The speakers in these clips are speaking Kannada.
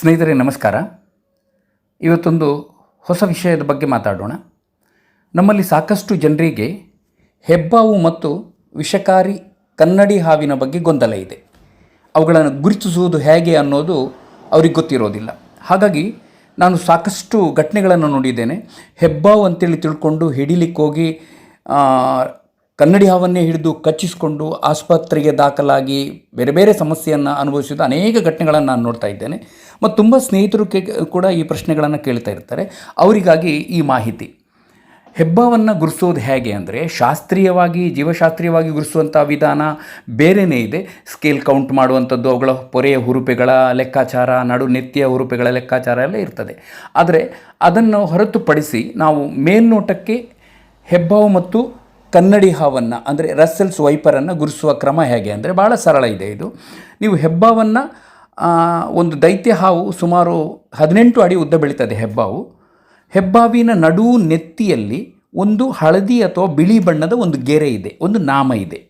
ಸ್ನೇಹಿತರೆ, ನಮಸ್ಕಾರ. ಇವತ್ತೊಂದು ಹೊಸ ವಿಷಯದ ಬಗ್ಗೆ ಮಾತಾಡೋಣ. ನಮ್ಮಲ್ಲಿ ಸಾಕಷ್ಟು ಜನರಿಗೆ ಹೆಬ್ಬಾವು ಮತ್ತು ವಿಷಕಾರಿ ಕನ್ನಡಿ ಹಾವಿನ ಬಗ್ಗೆ ಗೊಂದಲ ಇದೆ. ಅವುಗಳನ್ನು ಗುರುತಿಸುವುದು ಹೇಗೆ ಅನ್ನೋದು ಅವ್ರಿಗೆ ಗೊತ್ತಿರೋದಿಲ್ಲ. ಹಾಗಾಗಿ ನಾನು ಸಾಕಷ್ಟು ಘಟನೆಗಳನ್ನು ನೋಡಿದ್ದೇನೆ. ಹೆಬ್ಬಾವು ಅಂತೇಳಿ ತಿಳ್ಕೊಂಡು ಹಿಡಿಲಿಕ್ಕೆ ಹೋಗಿ ಕನ್ನಡಿ ಹಾವನ್ನೇ ಹಿಡಿದು ಕಚ್ಚಿಸಿಕೊಂಡು ಆಸ್ಪತ್ರೆಗೆ ದಾಖಲಾಗಿ ಬೇರೆ ಬೇರೆ ಸಮಸ್ಯೆಯನ್ನು ಅನುಭವಿಸಿದ ಅನೇಕ ಘಟನೆಗಳನ್ನು ನಾನು ನೋಡ್ತಾ ಇದ್ದೇನೆ. ಮತ್ತು ತುಂಬ ಸ್ನೇಹಿತರು ಕೂಡ ಈ ಪ್ರಶ್ನೆಗಳನ್ನು ಕೇಳ್ತಾ ಇರ್ತಾರೆ. ಅವರಿಗಾಗಿ ಈ ಮಾಹಿತಿ. ಹೆಬ್ಬಾವನ್ನು ಗುರುಸೋದು ಹೇಗೆ ಅಂದರೆ ಶಾಸ್ತ್ರೀಯವಾಗಿ, ಜೀವಶಾಸ್ತ್ರೀಯವಾಗಿ ಗುರುಸುವಂಥ ವಿಧಾನ ಬೇರೆಯೇ ಇದೆ. ಸ್ಕೇಲ್ ಕೌಂಟ್ ಮಾಡುವಂಥದ್ದು ಅವುಗಳ ಪೊರೆಯ ಹುರುಪೆಗಳ ಲೆಕ್ಕಾಚಾರ, ನಡು ನೆತ್ತಿಯ ಹುರುಪೆಗಳ ಲೆಕ್ಕಾಚಾರ ಎಲ್ಲ ಇರ್ತದೆ. ಆದರೆ ಅದನ್ನು ಹೊರತುಪಡಿಸಿ ನಾವು ಮೇಲ್ನೋಟಕ್ಕೆ ಹೆಬ್ಬಾವು ಮತ್ತು ಕನ್ನಡಿ ಹಾವನ್ನು, ಅಂದರೆ ರಸ್ಸೆಲ್ಸ್ ವೈಪರನ್ನು ಗುರುಸುವ ಕ್ರಮ ಹೇಗೆ? ಅಂದರೆ ಭಾಳ ಸರಳ ಇದೆ ಇದು. ನೀವು ಹೆಬ್ಬಾವನ್ನು ಒಂದು ದೈತ್ಯ ಹಾವು ಸುಮಾರು ಹದಿನೆಂಟು ಅಡಿ ಉದ್ದ ಬೆಳೀತದೆ ಹೆಬ್ಬಾವು. ಹೆಬ್ಬಾವಿನ ನಡು ನೆತ್ತಿಯಲ್ಲಿ ಒಂದು ಹಳದಿ ಅಥವಾ ಬಿಳಿ ಬಣ್ಣದ ಒಂದು ಗೆರೆ ಇದೆ, ಒಂದು ನಾಮ ಇದೆ.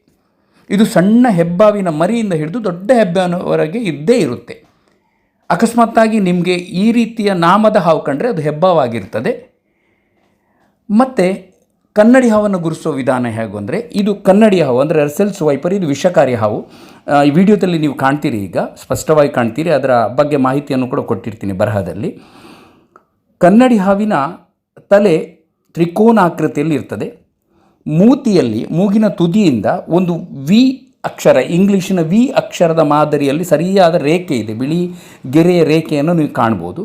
ಇದು ಸಣ್ಣ ಹೆಬ್ಬಾವಿನ ಮರಿಯಿಂದ ಹಿಡಿದು ದೊಡ್ಡ ಹೆಬ್ಬಾವಿನವರೆಗೆ ಇದ್ದೇ ಇರುತ್ತೆ. ಅಕಸ್ಮಾತ್ತಾಗಿ ನಿಮಗೆ ಈ ರೀತಿಯ ನಾಮದ ಹಾವು ಕಂಡ್ರೆ ಅದು ಹೆಬ್ಬಾವಾಗಿರ್ತದೆ. ಮತ್ತು ಕನ್ನಡಿ ಹಾವನ್ನು ಗುರುಸೋ ವಿಧಾನ ಹೇಗು ಅಂದರೆ, ಇದು ಕನ್ನಡಿ ಹಾವು ಅಂದರೆ ರೆಸೆಲ್ಸ್ ವೈಪರ್ ಇದು ವಿಷಕಾರಿ ಹಾವು. ಈ ವಿಡಿಯೋದಲ್ಲಿ ನೀವು ಕಾಣ್ತೀರಿ ಈಗ, ಸ್ಪಷ್ಟವಾಗಿ ಕಾಣ್ತೀರಿ, ಅದರ ಬಗ್ಗೆ ಮಾಹಿತಿಯನ್ನು ಕೂಡ ಕೊಟ್ಟಿರ್ತೀನಿ ಬರಹದಲ್ಲಿ. ಕನ್ನಡಿ ಹಾವಿನ ತಲೆ ತ್ರಿಕೋನಾಕೃತಿಯಲ್ಲಿ ಇರ್ತದೆ. ಮೂತಿಯಲ್ಲಿ, ಮೂಗಿನ ತುದಿಯಿಂದ ಒಂದು ವಿ ಅಕ್ಷರ ಇಂಗ್ಲೀಷಿನ ವಿ ಅಕ್ಷರದ ಮಾದರಿಯಲ್ಲಿ ಸರಿಯಾದ ರೇಖೆ ಇದೆ, ಬಿಳಿ ಗೆರೆಯ ರೇಖೆಯನ್ನು ನೀವು ಕಾಣ್ಬೋದು.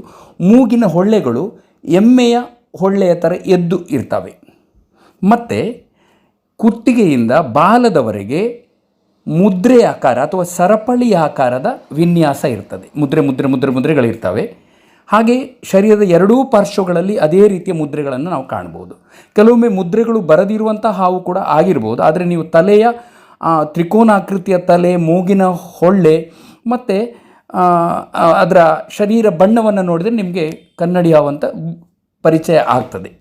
ಮೂಗಿನ ಹೊಳ್ಳೆಗಳು ಎಮ್ಮೆಯ ಹೊಳ್ಳೆಯ ಥರ ಎದ್ದು ಇರ್ತವೆ. ಮತ್ತು ಕುತ್ತಿಗೆಯಿಂದ ಬಾಲದವರೆಗೆ ಮುದ್ರೆ ಆಕಾರ ಅಥವಾ ಸರಪಳಿ ಆಕಾರದ ವಿನ್ಯಾಸ ಇರ್ತದೆ. ಮುದ್ರೆ ಮುದ್ರೆ ಮುದ್ರೆ, ಮುದ್ರೆಗಳಿರ್ತವೆ. ಹಾಗೆ ಶರೀರದ ಎರಡೂ ಪಾರ್ಶ್ವಗಳಲ್ಲಿ ಅದೇ ರೀತಿಯ ಮುದ್ರೆಗಳನ್ನು ನಾವು ಕಾಣ್ಬೋದು. ಕೆಲವೊಮ್ಮೆ ಮುದ್ರೆಗಳು ಬರದಿರುವಂಥ ಹಾವು ಕೂಡ ಆಗಿರ್ಬೋದು. ಆದರೆ ನೀವು ತಲೆಯ ತ್ರಿಕೋನಾಕೃತಿಯ ತಲೆ, ಮೂಗಿನ ಹೊಳ್ಳೆ ಮತ್ತು ಅದರ ಶರೀರ ಬಣ್ಣವನ್ನು ನೋಡಿದರೆ ನಿಮಗೆ ಕನ್ನಡಿಯಾವಂಥ ಪರಿಚಯ ಆಗ್ತದೆ.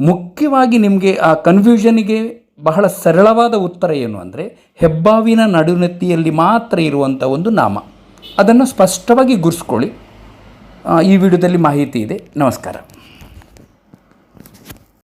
ಮುಖ್ಯವಾಗಿ ನಿಮಗೆ ಆ ಕನ್ಫ್ಯೂಷನಿಗೆ ಬಹಳ ಸರಳವಾದ ಉತ್ತರ ಏನು ಅಂದರೆ ಹೆಬ್ಬಾವಿನ ನಡುನೆತ್ತಿಯಲ್ಲಿ ಮಾತ್ರ ಇರುವಂಥ ಒಂದು ನಾಮ. ಅದನ್ನು ಸ್ಪಷ್ಟವಾಗಿ ಗುರ್ಸ್ಕೊಳ್ಳಿ. ಈ ವಿಡಿಯೋದಲ್ಲಿ ಮಾಹಿತಿ ಇದೆ. ನಮಸ್ಕಾರ.